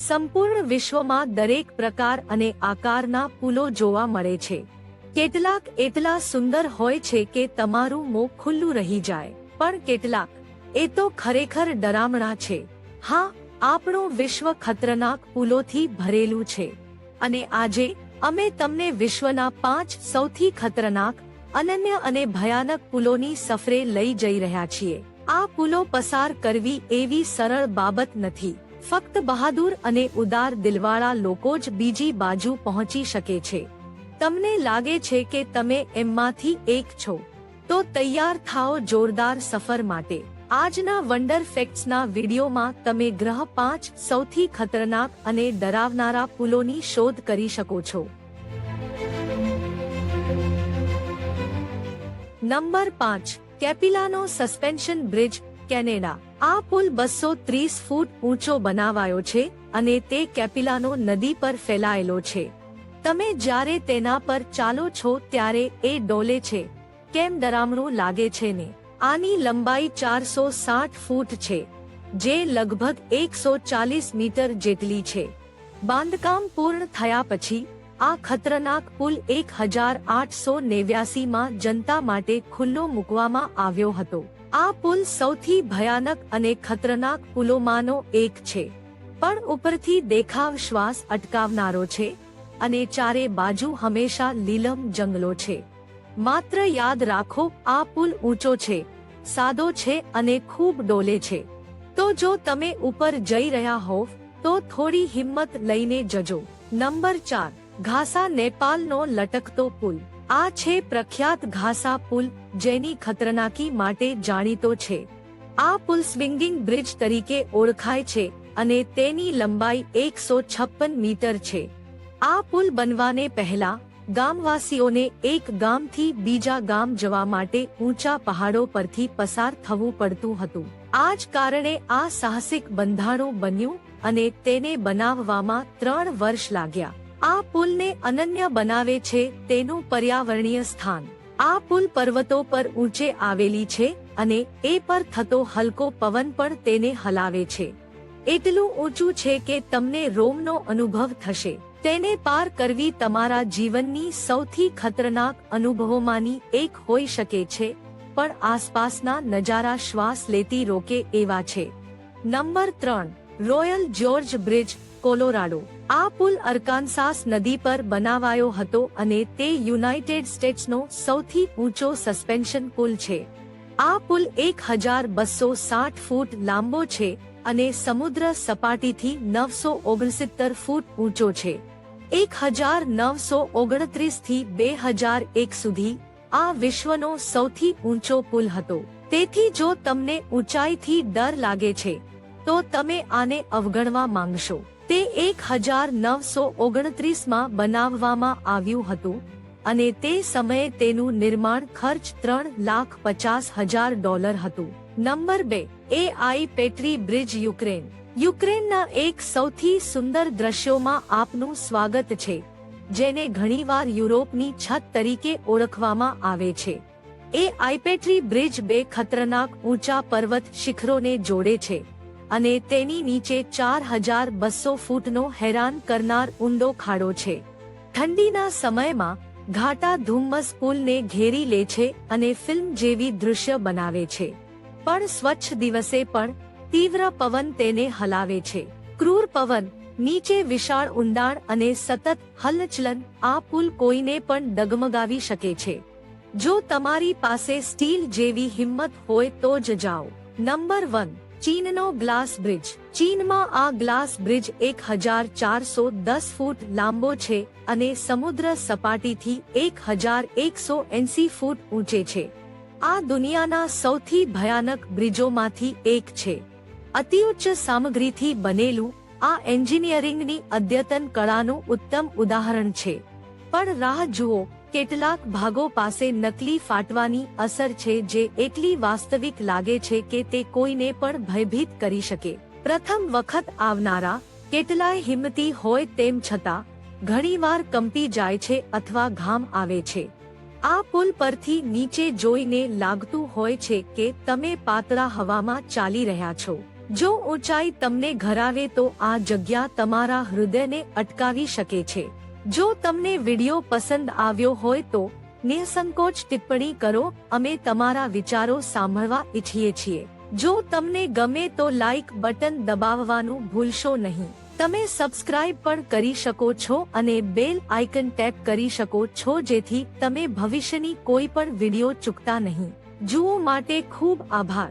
સંપૂર્ણ વિશ્વમાં દરેક પ્રકાર અને આકારના પુલો જોવા મળે છે. કેટલાક એટલા સુંદર હોય છે કે તમારું મોં ખુલ્લું રહી જાય. પણ કેટલાક, એ તો ખરેખર ડરામણા છે. હા, આપણું વિશ્વ ખતરનાક પુલોથી ભરેલું છે. અને આજે, અમે તમને વિશ્વના પાંચ સૌથી ખતરનાક, અનન્ય અને ભયાનક પુલોની સફરે લઈ જઈ રહ્યા છીએ. આ પુલો પસાર કરવી એવી સરળ બાબત નથી. ફક્ત બહાદુર અને ઉદાર દિલવાળા લોકો જ બીજી બાજુ પહોંચી શકે છે. તમને લાગે છે કે તમે એમમાંથી એક છો. તો તૈયાર થાઓ જોરદાર સફર માટે. આજના વન્ડર ફેક્ટ્સના વિડીયોમાં તમે ગ્રહ પાંચ સૌથી ખતરનાક અને ડરાવનારા પુલોની શોધ કરી શકો છો. નંબર પાંચ, કેપિલાનો સસ્પેન્શન બ્રિજ, કેનેડા. આ પુલ બસો ત્રીસ ફૂટ ઊંચો બનાવાયો છે અને તે કેપિલાનો નદી પર ફેલાયેલો છે. તમે જ્યારે તેના પર ચાલો છો ત્યારે એ ડોલે છે. કેમ ડરામણું લાગે છે ને? આની લંબાઈ ચારસો સાઠ ફૂટ છે, જે લગભગ એકસો ચાલીસ મીટર જેટલી છે. બાંધકામ પૂર્ણ થયા પછી આ ખતરનાક પુલ એક હજાર આઠસો નેવ્યાસીમાં જનતા માટે ખુલ્લો મૂકવામાં આવ્યો હતો. આ પુલ સૌથી ભયાનક અને ખતરનાક પુલોમાંનો એક છે. પણ ઉપરથી દેખાવ શ્વાસ અટકાવનારો છે અને ચારે બાજુ હંમેશા લીલમ જંગલો છે. માત્ર યાદ રાખો, આ પુલ ઊંચો છે, સાદો છે અને ખૂબ ડોલે છે. તો જો તમે ઉપર જઈ રહ્યા હોવ, તો થોડી હિંમત લઈને જજો. નંબર ચાર. ઘાસા નેપાલનો લટકતો પુલ. આ છે પ્રખ્યાત ઘાસા પુલ, જેની ખતરનાકી માટે જાણીતો છે. આ પુલ સ્વિંગિંગ બ્રિજ તરીકે ઓળખાય છે અને તેની લંબાઈ એકસો છપ્પન મીટર છે. આ પુલ બનવાને પહેલા, ગામવાસીઓને એક ગામથી બીજા ગામ જવા માટે ઊંચા પહાડો પરથી પસાર થવું પડતું હતું. આ જ કારણે આ સાહસિક બંધાણું બન્યું અને તેને બનાવવામાં ત્રણ વર્ષ લાગ્યા. આ પુલને અનન્ય બનાવે છે તેનું પર્યાવરણીય સ્થાન. આ પુલ પર્વતો પર ઊંચે આવેલી છે અને એ પર થતો હલકો પવન પણ તેને હલાવે છે. એટલું ઊંચું છે કે તમને રોમનો અનુભવ થશે. તેને પાર કરવી તમારા જીવનની સૌથી ખતરનાક અનુભવોમાંની એક હોઈ શકે છે, પણ આસપાસના નજારા શ્વાસ લેતી રોકે એવા છે. નંબર ત્રણ, રોયલ જ્યોર્જ બ્રિજ, કોલોરાડો. આ પુલ અરકાનસાસ નદી પર બનાવાયો હતો અને તે યુનાઇટેડ સ્ટેટ્સનો સૌથી ઊંચો સસ્પેન્શન પુલ છે. આ પુલ એક હજાર બસો સાઠ ફૂટ લાંબો છે અને સમુદ્ર સપાટીથી નવસો ઓગણસિત્તર ફૂટ ઊંચો છે. એક હજાર નવસો ઓગણત્રીસથી બે હજાર એક સુધી આ વિશ્વનો સૌથી ઊંચો પુલ હતો. તેથી જો તમને ઊંચાઈથી ડર લાગે છે, તો તમે આને અવગણવા માંગશો. તે એક હજાર નવસો ઓગણત્રીસમાં બનાવવામાં આવ્યું હતું અને તે સમયે તેનું નિર્માણ ખર્ચ ત્રણ લાખ પચાસ હજાર ડોલર હતું. નંબર બે એ આઈ પેટ્રી બ્રિજ, યુક્રેન. યુક્રેનના એક સૌથી સુંદર દ્રશ્યોમાં આપનું સ્વાગત છે, જેને ઘણીવાર યુરોપની છત તરીકે ઓળખવામાં આવે છે. એ આઈપેટ્રી બ્રિજ બે ખતરનાક ઊંચા પર્વત શિખરોને જોડે છે. અને તેની નીચે ચાર હજાર બસો ફૂટનો હેરાન કરનાર ઊંડો ખાડો છે. ઠંડીના સમયમાં ઘાટા ધુમ્મસ પુલને ઘેરી લે છે અને ફિલ્મ જેવી દૃશ્ય બનાવે છે. પણ સ્વચ્છ દિવસે પણ તીવ્ર પવન તેને હલાવે છે. ક્રૂર પવન, નીચે વિશાળ ઊંડાણ અને સતત હલચલન આ પુલ કોઈને પણ ડગમગાવી શકે છે. જો તમારી પાસે સ્ટીલ જેવી હિંમત હોય તો જ જાઓ. નંબર વન ચીનનો ગ્લાસ બ્રિજ. ચીનમાં આ ગ્લાસ બ્રિજ એક હજાર ચારસો દસ ફૂટ લાંબો છે અને સમુદ્ર સપાટીથી એક હજાર એકસો એંસી ફૂટ ઊંચે છે. આ દુનિયાના સૌથી ભયાનક બ્રિજોમાંથી એક છે. અતિઉચ્ચ સામગ્રીથી બનેલું આ એન્જિનિયરિંગની અદ્યતન કળાનું ઉત્તમ ઉદાહરણ છે. પણ રાહ જુઓ કેટલાક ભાગો પાસે નકલી ફાટવાની અસર છે જે એટલી વાસ્તવિક લાગે છે કે તે કોઈને પણ ભયભીત કરી શકે. પ્રથમ વખત આવનારા કેટલાય હિંમતી હોય તેમ છતાં, ઘણીવાર કંપી જાય છે અથવા ઘામ આવે છે. આ પુલ પરથી નીચે જોઈને લાગતું હોય છે કે તમે પાતળા હવામાં ચાલી રહ્યા છો. જો ઊંચાઈ તમને ઘરાવે તો આ જગ્યા તમારા હૃદયને અટકાવી શકે છે. જો તમને વિડિયો પસંદ આવ્યો હોય તો નિઃસંકોચ ટિપ્પણી કરો, અમે તમારા વિચારો સાંભળવા ઈચ્છીએ છીએ. જો તમને ગમે તો લાઈક બટન દબાવવાનું ભૂલશો નહીં. તમે સબસ્ક્રાઇબ પણ કરી શકો છો અને બેલ આઇકન ટેપ કરી શકો છો જેથી તમે ભવિષ્યની કોઈ પણ વીડિયો ચૂકતા નહીં. જુઓ માટે ખૂબ આભાર.